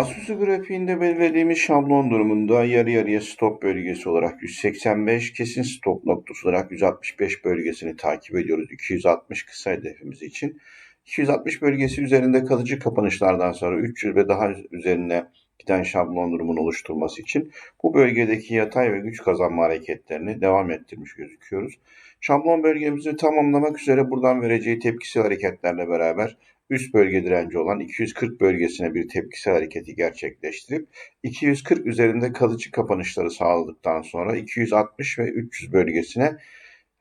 Asusu grafiğinde belirlediğimiz şablon durumunda yarı yarıya stop bölgesi olarak 185, kesin stop noktası olarak 165 bölgesini takip ediyoruz 260 kısa hedefimiz için. 260 bölgesi üzerinde kalıcı kapanışlardan sonra 300 ve daha üzerine giden şablon durumun oluşturması için bu bölgedeki yatay ve güç kazanma hareketlerini devam ettirmiş gözüküyoruz. Şablon bölgemizi tamamlamak üzere buradan vereceği tepkisel hareketlerle beraber üst bölge direnci olan 240 bölgesine bir tepkisel hareketi gerçekleştirip 240 üzerinde kalıcı kapanışları sağladıktan sonra 260 ve 300 bölgesine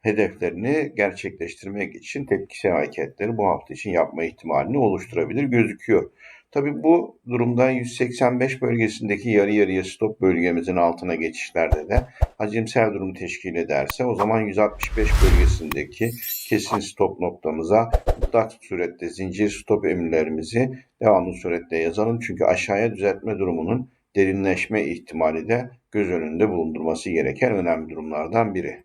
hedeflerini gerçekleştirmek için tepkisel hareketleri bu hafta için yapma ihtimalini oluşturabilir gözüküyor. Tabi bu durumda 185 bölgesindeki yarı yarıya stop bölgemizin altına geçişlerde de hacimsel durum teşkil ederse o zaman 165 bölgesindeki kesin stop noktamıza mutlak surette zincir stop emirlerimizi devamlı surette yazalım. Çünkü aşağıya düzeltme durumunun derinleşme ihtimali de göz önünde bulundurması gereken önemli durumlardan biri.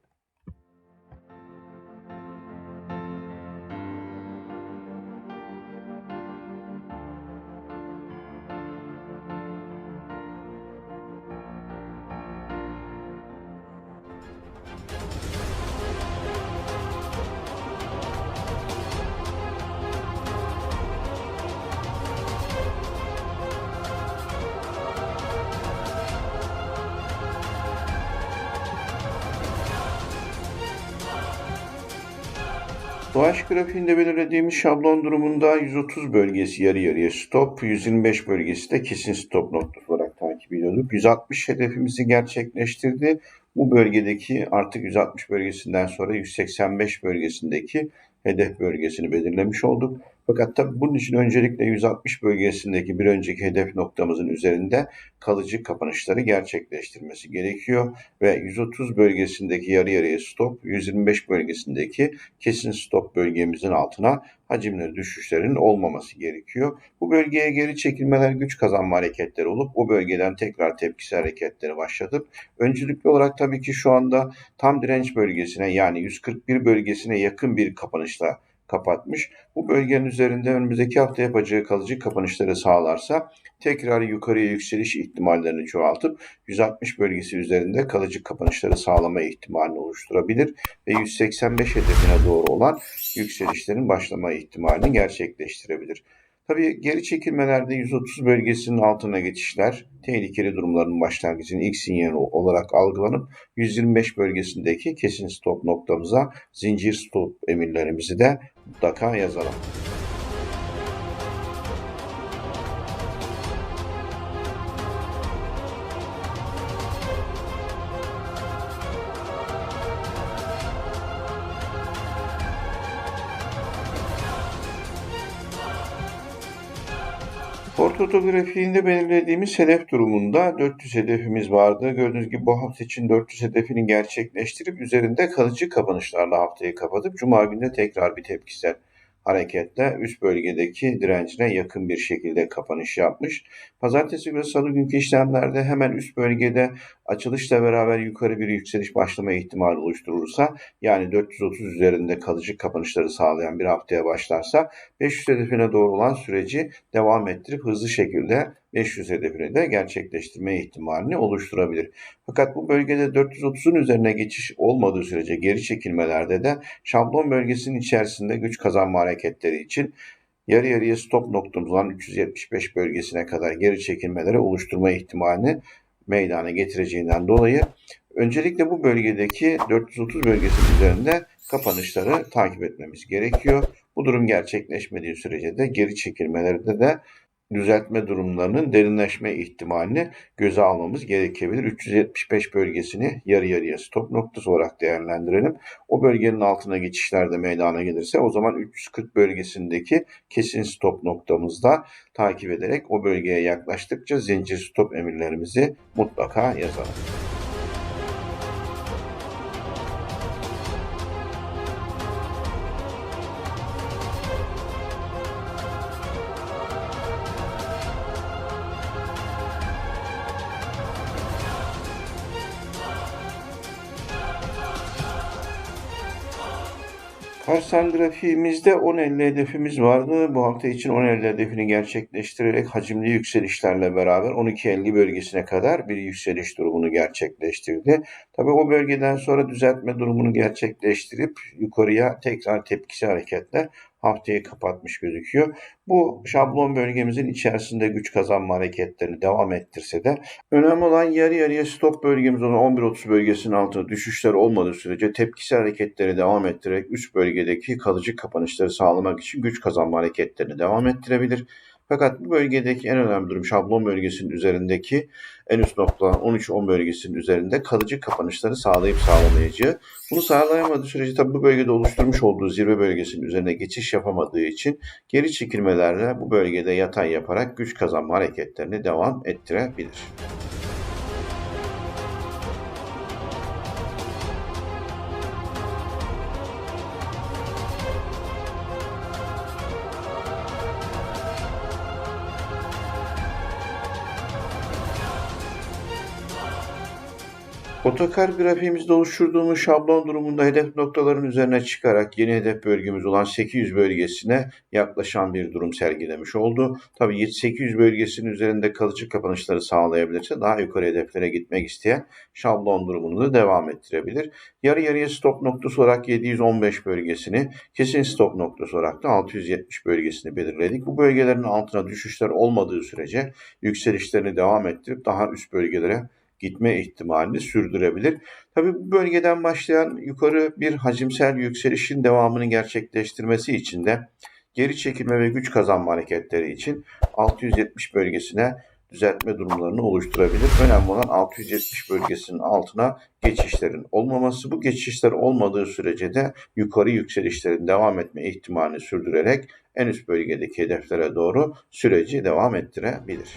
Doğaç grafiğinde belirlediğimiz şablon durumunda 130 bölgesi yarı yarıya stop, 125 bölgesi de kesin stop noktası olarak takip ediyorduk. 160 hedefimizi gerçekleştirdi. Bu bölgedeki artık 160 bölgesinden sonra 185 bölgesindeki hedef bölgesini belirlemiş olduk. Fakat tabii bunun için öncelikle 160 bölgesindeki bir önceki hedef noktamızın üzerinde kalıcı kapanışları gerçekleştirmesi gerekiyor ve 130 bölgesindeki yarı yarıya stop, 125 bölgesindeki kesin stop bölgemizin altına hacimli düşüşlerin olmaması gerekiyor. Bu bölgeye geri çekilmeler güç kazanma hareketleri olup o bölgeden tekrar tepkisi hareketleri başlatıp öncelikli olarak tabii ki şu anda tam direnç bölgesine yani 141 bölgesine yakın bir kapanışla kapatmış. Bu bölgenin üzerinde önümüzdeki hafta yapacağı kalıcı kapanışları sağlarsa tekrar yukarıya yükseliş ihtimallerini çoğaltıp 160 bölgesi üzerinde kalıcı kapanışları sağlama ihtimalini oluşturabilir ve 185 hedefine doğru olan yükselişlerin başlama ihtimalini gerçekleştirebilir. Tabii geri çekilmelerde 130 bölgesinin altına geçişler tehlikeli durumların başlangıcının ilk sinyali olarak algılanıp 125 bölgesindeki kesin stop noktamıza zincir stop emirlerimizi de mutlaka yazalım. Portoto grafiğinde belirlediğimiz hedef durumunda 400 hedefimiz vardı. Gördüğünüz gibi bu hafta için 400 hedefini gerçekleştirip üzerinde kalıcı kapanışlarla haftayı kapatıp Cuma günü tekrar bir tepkisel hareketle üst bölgedeki direncine yakın bir şekilde kapanış yapmış. Pazartesi ve salı günkü işlemlerde hemen üst bölgede açılışla beraber yukarı bir yükseliş başlama ihtimali oluşturursa yani 430 üzerinde kalıcı kapanışları sağlayan bir haftaya başlarsa 500 hedefine doğru olan süreci devam ettirip hızlı şekilde 500 hedefini de gerçekleştirme ihtimalini oluşturabilir. Fakat bu bölgede 430'un üzerine geçiş olmadığı sürece geri çekilmelerde de şablon bölgesinin içerisinde güç kazanma hareketleri için yarı yarıya stop noktamız olan 375 bölgesine kadar geri çekilmeleri oluşturma ihtimalini meydana getireceğinden dolayı öncelikle bu bölgedeki 430 bölgesinin üzerinde kapanışları takip etmemiz gerekiyor. Bu durum gerçekleşmediği sürece de geri çekilmelerde de düzeltme durumlarının derinleşme ihtimalini göze almamız gerekebilir. 375 bölgesini yarı yarıya stop noktası olarak değerlendirelim. O bölgenin altına geçişler de meydana gelirse o zaman 340 bölgesindeki kesin stop noktamızda takip ederek o bölgeye yaklaştıkça zincir stop emirlerimizi mutlaka yazalım. Parsan grafiğimizde 10.50 hedefimiz vardı. Bu hafta için 10.50 hedefini gerçekleştirerek hacimli yükselişlerle beraber 12.50 bölgesine kadar bir yükseliş durumunu gerçekleştirdi. Tabii o bölgeden sonra düzeltme durumunu gerçekleştirip yukarıya tekrar tepkisi hareketle haftayı kapatmış gözüküyor. Bu şablon bölgemizin içerisinde güç kazanma hareketlerini devam ettirse de önemli olan yarı yarıya stop bölgemiz olan 11.30 bölgesinin altında düşüşler olmadığı sürece tepkisi hareketleri devam ettirerek üst bölgedeki kalıcı kapanışları sağlamak için güç kazanma hareketlerini devam ettirebilir. Fakat bu bölgedeki en önemli durum şablon bölgesinin üzerindeki en üst nokta 13-10 bölgesinin üzerinde kalıcı kapanışları sağlayıp sağlamayacağı. Bunu sağlayamadığı sürece tabi bu bölgede oluşturmuş olduğu zirve bölgesinin üzerine geçiş yapamadığı için geri çekilmelerle bu bölgede yatay yaparak güç kazanma hareketlerini devam ettirebilir. Otokar grafiğimizde oluşturduğumuz şablon durumunda hedef noktaların üzerine çıkarak yeni hedef bölgemiz olan 800 bölgesine yaklaşan bir durum sergilemiş oldu. Tabii 800 bölgesinin üzerinde kalıcı kapanışları sağlayabilirse daha yukarı hedeflere gitmek isteyen şablon durumunu da devam ettirebilir. Yarı yarıya stop noktası olarak 715 bölgesini, kesin stop noktası olarak da 670 bölgesini belirledik. Bu bölgelerin altına düşüşler olmadığı sürece yükselişlerini devam ettirip daha üst bölgelere gitme ihtimalini sürdürebilir. Tabi bu bölgeden başlayan yukarı bir hacimsel yükselişin devamını gerçekleştirmesi için de geri çekilme ve güç kazanma hareketleri için 670 bölgesine düzeltme durumlarını oluşturabilir. Önemli olan 670 bölgesinin altına geçişlerin olmaması. Bu geçişler olmadığı sürece de yukarı yükselişlerin devam etme ihtimalini sürdürerek en üst bölgedeki hedeflere doğru süreci devam ettirebilir.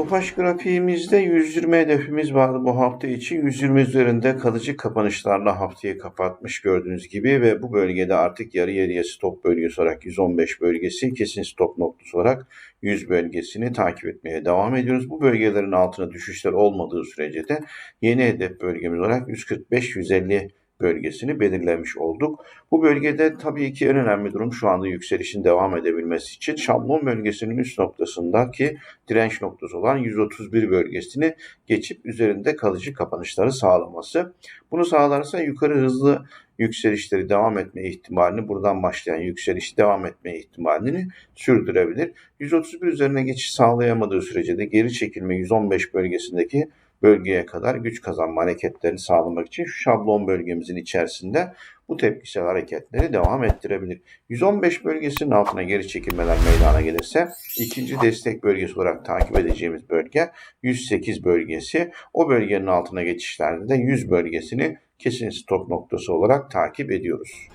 Tofaş grafiğimizde 120 hedefimiz vardı bu hafta için. 120 üzerinde kalıcı kapanışlarla haftayı kapatmış gördüğünüz gibi ve bu bölgede artık yarı yarıya stop bölgesi olarak 115 bölgesi kesin stop noktası olarak 100 bölgesini takip etmeye devam ediyoruz. Bu bölgelerin altına düşüşler olmadığı sürece de yeni hedef bölgemiz olarak 145-150 bölgesini belirlemiş olduk. Bu bölgede tabii ki en önemli durum şu anda yükselişin devam edebilmesi için şablon bölgesinin üst noktasındaki direnç noktası olan 131 bölgesini geçip üzerinde kalıcı kapanışları sağlaması. Bunu sağlarsa yukarı hızlı yükselişleri devam etme ihtimalini, buradan başlayan yükseliş devam etme ihtimalini sürdürebilir. 131 üzerine geçiş sağlayamadığı sürece de geri çekilme 115 bölgesindeki bölgeye kadar güç kazanma hareketlerini sağlamak için şu şablon bölgemizin içerisinde bu tepkisel hareketleri devam ettirebilir. 115 bölgesinin altına geri çekilmeler meydana gelirse ikinci destek bölgesi olarak takip edeceğimiz bölge 108 bölgesi. O bölgenin altına geçişlerde de 100 bölgesini kesin stop noktası olarak takip ediyoruz.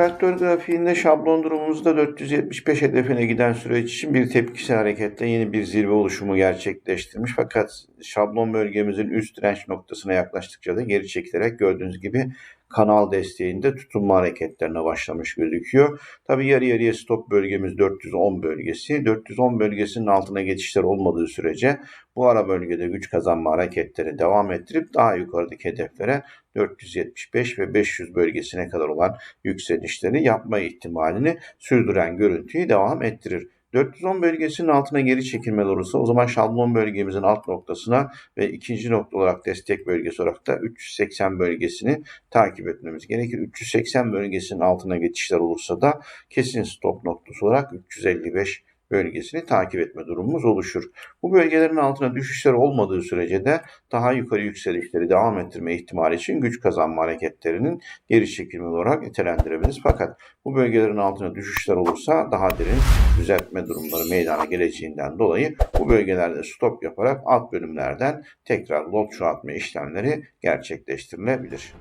Traktör grafiğinde şablon durumumuzda 475 hedefine giden süreç için bir tepkisel hareketle yeni bir zirve oluşumu gerçekleştirmiş. Fakat şablon bölgemizin üst direnç noktasına yaklaştıkça da geri çekilerek gördüğünüz gibi kanal desteğinde tutunma hareketlerine başlamış gözüküyor. Tabi yarı yarıya stop bölgemiz 410 bölgesi. 410 bölgesinin altına geçişler olmadığı sürece bu ara bölgede güç kazanma hareketleri devam ettirip daha yukarıdaki hedeflere 475 ve 500 bölgesine kadar olan yükselişleri yapma ihtimalini sürdüren görüntüyü devam ettirir. 410 bölgesinin altına geri çekilmeler olursa o zaman şablon bölgemizin alt noktasına ve ikinci nokta olarak destek bölgesi olarak da 380 bölgesini takip etmemiz gerekir. 380 bölgesinin altına geçişler olursa da kesin stop noktası olarak 355 bölgesini takip etme durumumuz oluşur. Bu bölgelerin altına düşüşler olmadığı sürece de daha yukarı yükselişleri devam ettirme ihtimali için güç kazanma hareketlerinin geri çekilme olarak nitelendirebiliriz. Fakat bu bölgelerin altına düşüşler olursa daha derin düzeltme durumları meydana geleceğinden dolayı bu bölgelerde stop yaparak alt bölümlerden tekrar lot çoğaltma işlemleri gerçekleştirilebilir.